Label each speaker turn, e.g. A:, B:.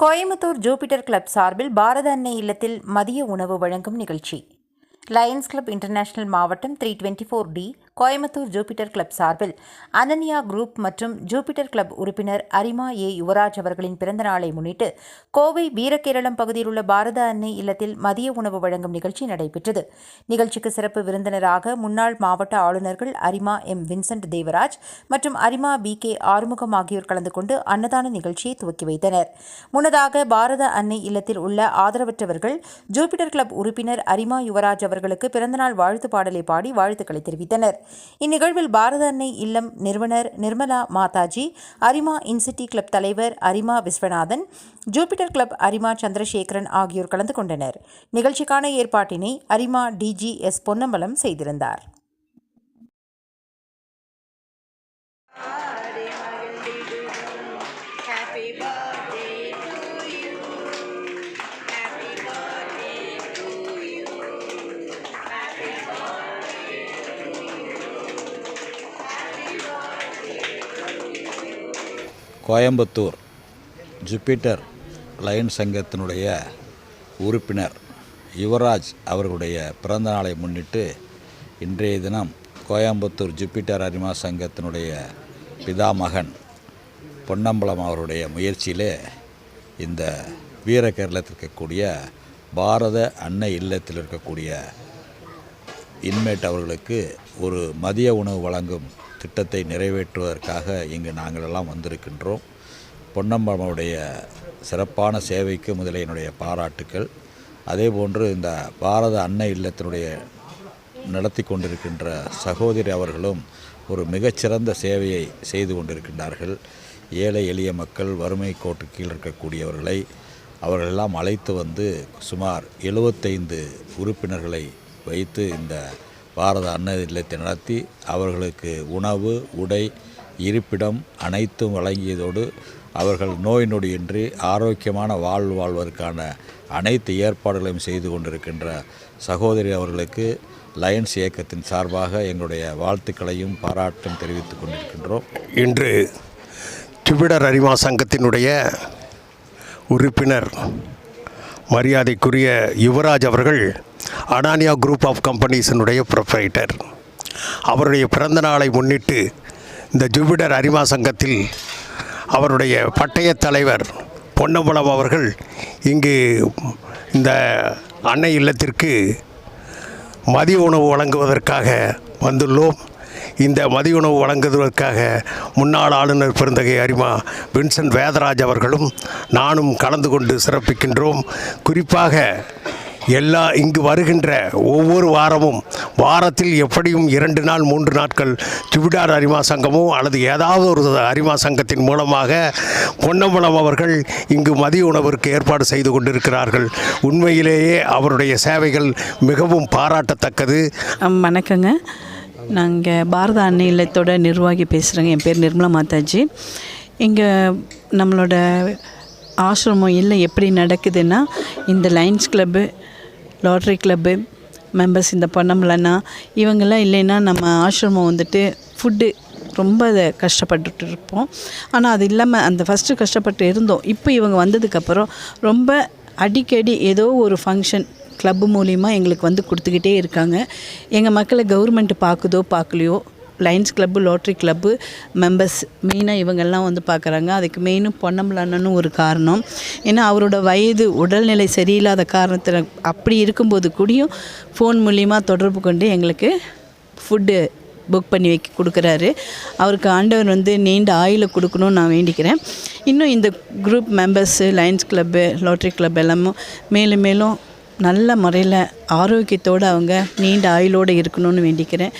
A: Coimbatore Jupiter club சார்பில் பாரத அன்னை இல்லத்தில் மதிய உணவு வழங்கும் நிகழ்ச்சி. லயன்ஸ் கிளப் இன்டர்நேஷனல் மாவட்டம் three twenty four D Coimbatore Jupiter club சார்பில் அனன்யா குரூப் மற்றும் ஜூபிட்டர் கிளப் உறுப்பினர் அரிமா ஏ. யுவராஜ் அவர்களின் பிறந்த நாளை முன்னிட்டு கோவை வீரகேரளம் பகுதியில் உள்ள பாரத அன்னை இல்லத்தில் மதிய உணவு வழங்கும் நிகழ்ச்சி நடைபெற்றது. நிகழ்ச்சிக்கு சிறப்பு விருந்தினராக முன்னாள் மாவட்ட ஆளுநர்கள் அரிமா எம். வின்சென்ட் தேவராஜ் மற்றும் அரிமா பி. கே. ஆறுமுகம் ஆகியோர் கலந்து கொண்டு அன்னதான நிகழ்ச்சியை துவக்கி வைத்தனர். முன்னதாக பாரத அன்னை இல்லத்தில் உள்ள ஆதரவற்றவர்கள் ஜூபிட்டர் கிளப் உறுப்பினர் அரிமா யுவராஜ் அவர்களுக்கு பிறந்தநாள் வாழ்த்து பாடலை பாடி வாழ்த்துக்களை தெரிவித்தனர். இந்நிகழ்வில் பாரத அன்னை இல்லம் நிறுவனர் நிர்மலா மாதாஜி அரிமா இன்சிட்டி கிளப் தலைவர் அரிமா விஸ்வநாதன் ஜூபிட்டர் கிளப் அரிமா சந்திரசேகரன் ஆகியோர் கலந்து கொண்டனர். நிகழ்ச்சிக்கான ஏற்பாட்டினை அரிமா டிஜி எஸ் பொன்னம்பலம் செய்திருந்தார்.
B: கோயம்புத்தூர் ஜூபிட்டர் லயன் சங்கத்தினுடைய உறுப்பினர் யுவராஜ் அவர்களுடைய பிறந்த நாளை முன்னிட்டு இன்றைய தினம் கோயம்புத்தூர் ஜூபிட்டர் அரிமா சங்கத்தினுடைய பிதாமகன் பொன்னம்பலம் அவருடைய முயற்சியிலே இந்த வீரகேரளத்தில் இருக்கக்கூடிய பாரத அன்னை இல்லத்தில் இருக்கக்கூடிய இன்மேட் அவர்களுக்கு ஒரு மதிய உணவு வழங்கும் திட்டத்தை நிறைவேற்றுவதற்காக இங்கு நாங்களெல்லாம் வந்திருக்கின்றோம். பொன்னம்பலமுடைய சிறப்பான சேவைக்கு முதலில் என்னுடைய பாராட்டுக்கள். அதேபோன்று இந்த பாரத அன்னை இல்லத்தினுடைய நடத்தி கொண்டிருக்கின்ற சகோதரி அவர்களும் ஒரு மிகச்சிறந்த சேவையை செய்து கொண்டிருக்கின்றார்கள். ஏழை எளிய மக்கள் வறுமை கோட்டு கீழ் இருக்கக்கூடியவர்களை அவர்களெல்லாம் அழைத்து வந்து சுமார் எழுபத்தைந்து உறுப்பினர்களை வைத்து இந்த பாரத அன்ன இல்லத்தை நடத்தி அவர்களுக்கு உணவு உடை இருப்பிடம் அனைத்தும் வழங்கியதோடு அவர்கள் நோய் நொடியின்றி ஆரோக்கியமான வாழ்வு வாழ்வதற்கான அனைத்து ஏற்பாடுகளையும் செய்து கொண்டிருக்கின்ற சகோதரி அவர்களுக்கு லயன்ஸ் இயக்கத்தின் சார்பாக எங்களுடைய வாழ்த்துக்களையும் பாராட்டும் தெரிவித்துக் கொண்டிருக்கின்றோம்.
C: இன்று ஜுபிடர் அரிமா சங்கத்தினுடைய உறுப்பினர் மரியாதைக்குரிய யுவராஜ் அவர்கள் அடானியா குரூப் ஆஃப் கம்பெனிஸினுடைய ப்ரொப்ரைட்டர் அவருடைய பிறந்த நாளை முன்னிட்டு இந்த ஜூபிடர் அரிமா சங்கத்தில் அவருடைய பட்டயத் தலைவர் பொன்னம்பலம் அவர்கள் இங்கு இந்த அன்னை இல்லத்திற்கு மதிய உணவு வழங்குவதற்காக வந்துள்ளோம். இந்த மதிய உணவு வழங்குவதற்காக முன்னாள் ஆளுநர் பெருந்தகை அரிமா வின்சென்ட் வேதராஜ் அவர்களும் நானும் கலந்து கொண்டு சிறப்பிக்கின்றோம். குறிப்பாக எல்லா இங்கு வருகின்ற ஒவ்வொரு வாரமும் வாரத்தில் எப்படியும் இரண்டு நாள் மூன்று நாட்கள் ஜுபிடார் அரிமா சங்கமோ அல்லது ஏதாவது ஒரு அரிமா சங்கத்தின் மூலமாக பொன்னம்பலம் அவர்கள் இங்கு மதிய உணவிற்கு ஏற்பாடு செய்து கொண்டிருக்கிறார்கள். உண்மையிலேயே அவருடைய சேவைகள் மிகவும் பாராட்டத்தக்கது.
D: வணக்கங்க. நாங்கள் பாரத அன்னை இல்லத்தோட நிர்வாகி பேசுகிறேங்க என் பேர் நிர்மலா மாதாஜி. இங்கே நம்மளோட ஆசிரமம் இல்லை எப்படி நடக்குதுன்னா இந்த Lions Club Rotary Club members இந்த பொன்னம்பலண்ணா இவங்கெல்லாம் இல்லைன்னா நம்ம ஆசிரமம் வந்துட்டு ஃபுட்டு ரொம்ப அதை கஷ்டப்பட்டுட்டு இருப்போம். ஆனால் அது இல்லாமல் அந்த ஃபஸ்ட்டு கஷ்டப்பட்டு இருந்தோம். இப்போ இவங்க வந்ததுக்கப்புறம் ரொம்ப அடிக்கடி ஏதோ ஒரு ஃபங்க்ஷன் கிளப்பு மூலிமா எங்களுக்கு வந்து கொடுத்துக்கிட்டே இருக்காங்க. எங்கள் மக்களை கவர்மெண்ட் பார்க்குதோ பார்க்கலையோ Lions Club Rotary Club members மெயினாக இவங்கெல்லாம் வந்து பார்க்குறாங்க அதுக்கு மெயினும் பொன்னம்பலன்னு ஒரு காரணம். ஏன்னா அவரோட வயது உடல்நிலை சரியில்லாத காரணத்தில் அப்படி இருக்கும்போது கூடயும் ஃபோன் மூலிமா தொடர்பு கொண்டு எங்களுக்கு ஃபுட்டு புக் பண்ணி வைக்க கொடுக்குறாரு. அவருக்கு ஆண்டவர் வந்து நீண்ட ஆயுளை கொடுக்கணும்னு நான் வேண்டிக்கிறேன். இன்னும் இந்த group members Lions Club Rotary Club எல்லாமும் மேலும் மேலும் நல்ல முறையில் ஆரோக்கியத்தோடு அவங்க நீண்ட ஆயுளோடு இருக்கணும்னு வேண்டிக்கிறேன்.